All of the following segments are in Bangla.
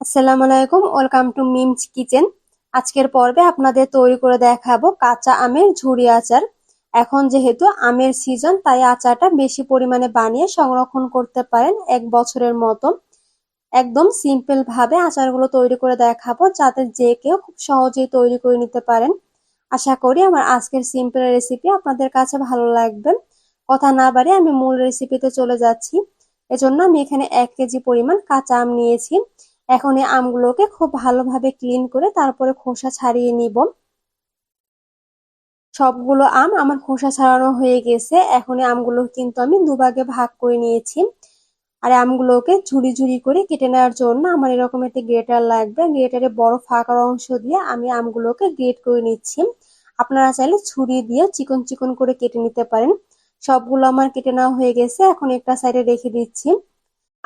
আসসালামু আলাইকুম, ওয়েলকাম টু মিমস কিচেন। আজকের পর্বে আপনাদের তৈরি করে দেখাবো কাঁচা আমের ঝুড়ি আচার। এখন যেহেতু আমের সিজন তাই আচারটা বেশি পরিমাণে বানিয়ে সংরক্ষণ করতে পারেন এক বছরের মতো। একদম সিম্পল ভাবে আচারগুলো তৈরি করে দেখাবো, যাতে যে কেউ খুব সহজেই তৈরি করে নিতে পারেন। আশা করি আমার আজকের সিম্পল রেসিপি আপনাদের কাছে ভালো লাগবে। কথা না বাড়ি আমি মূল রেসিপিতে চলে যাচ্ছি। এজন্য আমি এখানে এক কেজি পরিমাণ কাঁচা আম নিয়েছি। এখন এই আমগুলোকে খুব ভালোভাবে ক্লিন করে তারপরে খোসা ছাড়িয়ে নিব। সবগুলো আম আমার খোসা ছাড়ানো হয়ে গেছে। এখন এই আমগুলো কিন্তু আমি দুভাগে ভাগ করে নিয়েছি। আর আমগুলোকে ঝুড়ি ঝুড়ি করে কেটে নেওয়ার জন্য আমার এরকম একটি গ্রেটার লাগবে। গ্রেটারে বড় ফাঁকার অংশ দিয়ে আমি আমগুলোকে গ্রেট করে নিচ্ছি। আপনারা চাইলে ছুরি দিয়ে চিকন চিকন করে কেটে নিতে পারেন। সবগুলো আমার কেটে নেওয়া হয়ে গেছে। এখন একটা সাইডে রেখে দিচ্ছি।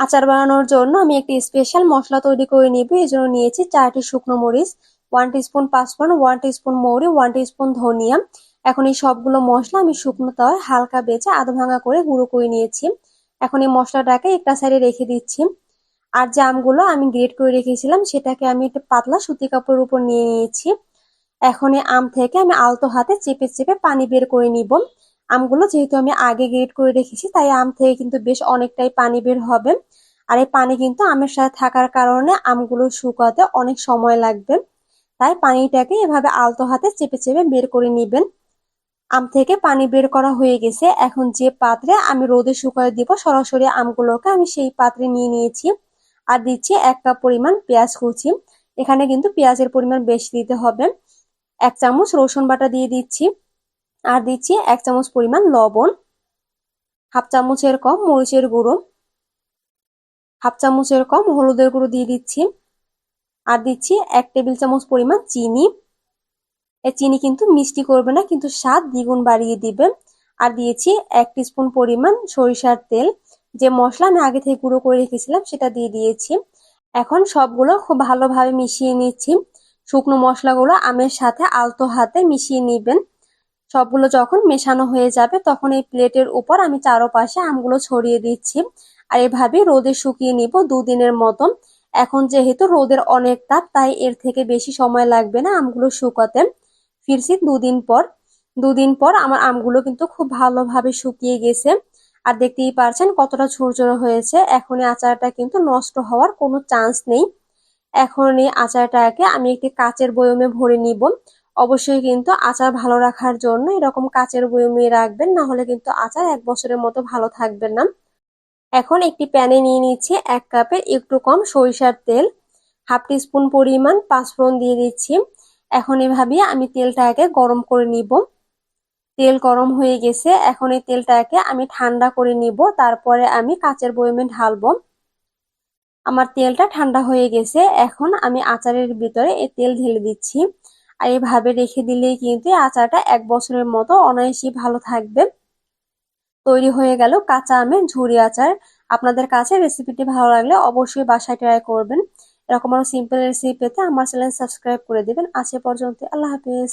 আচার বানানোর জন্য আমি একটি স্পেশাল মশলা তৈরি করে নিব। এই জন্য নিয়েছি চারটি শুকনো মরিচ ওয়ান টিস্পুন পাঁচফোড়ন ওয়ান টিস্পুন মৌরি ওয়ান টিস্পুন ধনিয়া। এখন এই সবগুলো মশলা আমি শুকনো তাওয়ায় হালকা বেঁচে আধা ভাঙা করে গুঁড়ো করে নিয়েছি। এখন এই মশলাটাকে একটা সাইডে রেখে দিচ্ছি। আর যে আমগুলো আমি গ্রেট করে রেখেছিলাম, সেটাকে আমি একটা পাতলা সুতি কাপড়ের উপর নিয়ে নিয়েছি। এখন এই আম থেকে আমি আলতো হাতে চেপে চেপে পানি বের করে নিব। আমগুলো যেহেতু আমি আগে গ্রেড করে রেখেছি, তাই আম থেকে কিন্তু বেশ অনেকটাই পানি বের হবে। আর এই পানি কিন্তু আমের সাথে থাকার কারণে আমগুলো শুকাতে অনেক সময় লাগবে। তাই পানিটাকে এভাবে আলতো হাতে চেপে চেপে বের করে নেবেন। আম থেকে পানি বের করা হয়ে গেছে। এখন যে পাত্রে আমি রোদে শুকায় দিব, সরাসরি আমগুলোকে আমি সেই পাত্রে নিয়ে নিয়েছি। আর দিচ্ছি এক কাপ পরিমাণ পেঁয়াজ কুচি। এখানে কিন্তু পেঁয়াজের পরিমাণ বেশি দিতে হবে। এক চামচ রসুন বাটা দিয়ে দিচ্ছি। আর দিচ্ছি এক চামচ পরিমাণ লবণ, হাফ চামচের কম মরিচের গুঁড়ো, হাফ চামচের কম হলুদের গুঁড়ো দিয়ে দিচ্ছি, আর দিচ্ছি এক টেবিল চামচ পরিমাণ চিনি। এই চিনি কিন্তু মিষ্টি করবে না, কিন্তু স্বাদ দ্বিগুণ বাড়িয়ে দিবে। আর দিয়েছি এক স্পুন পরিমাণ সরিষার তেল, যে মশলা আমি আগে থেকে গুঁড়ো করে রেখেছিলাম সেটা দিয়ে দিয়েছি। এখন সবগুলো খুব ভালোভাবে মিশিয়ে নিচ্ছি। শুকনো মশলাগুলো আমের সাথে আলতো হাতে মিশিয়ে নিবেন। সবগুলো যখন মেশানো হয়ে যাবে, তখন এই প্লেটের উপর আমি চারোপাশে আমগুলো ছড়িয়ে দিচ্ছি। আর এভাবে রোদে শুকিয়ে নিব দুদিনের মতন। এখন যেহেতু রোদের অনেক তাপ, তাই এর থেকে বেশি সময় লাগবে না আমগুলো শুকাতে। ফিরছি দুদিন পর। দুদিন পর আমার আমগুলো কিন্তু খুব ভালোভাবে শুকিয়ে গেছে। আর দেখতেই পারছেন কতটা ঝুরঝুরে হয়েছে। এখন এই আচারটা কিন্তু নষ্ট হওয়ার কোনো চান্স নেই। এখন এই আচারটাকে আমি একটি কাচের বয়মে ভরে নিব। অবশ্যই কিন্তু আচার ভালো রাখার জন্য এরকম কাচের বয়মে রাখবেন না হলে কিন্তু আচার এক বছরের মতো ভালো থাকবে না। এখন একটি প্যানে নিয়ে নিচ্ছি এক কাপের একটু কম সরিষার তেল, হাফ স্পুন পরিমাণ পাঁচফোড়ন দিয়ে দিচ্ছি। এখন এভাবে আমি তেলটাকে গরম করে নিব। তেল গরম হয়ে গেছে, এখন এই তেলটাকে আমি ঠান্ডা করে নিব, তারপরে আমি কাচের বয়মে ঢালবো। আমার তেলটা ঠান্ডা হয়ে গেছে, এখন আমি আচারের ভিতরে এই তেল ঢেলে দিচ্ছি। আর এভাবে রেখে দিলেই কিন্তু আচারটা এক বছরের মতো অনায়াসই ভালো থাকবে। তৈরি হয়ে গেল কাঁচা আমের ঝুরি আচার। আপনাদের কাছে রেসিপিটি ভালো লাগলে অবশ্যই বাসায় ট্রাই করবেন। এরকম আরও সিম্পল রেসিপি পেতে আমার চ্যানেল সাবস্ক্রাইব করে দেবেন। আজকে পর্যন্ত আল্লাহ হাফিজ।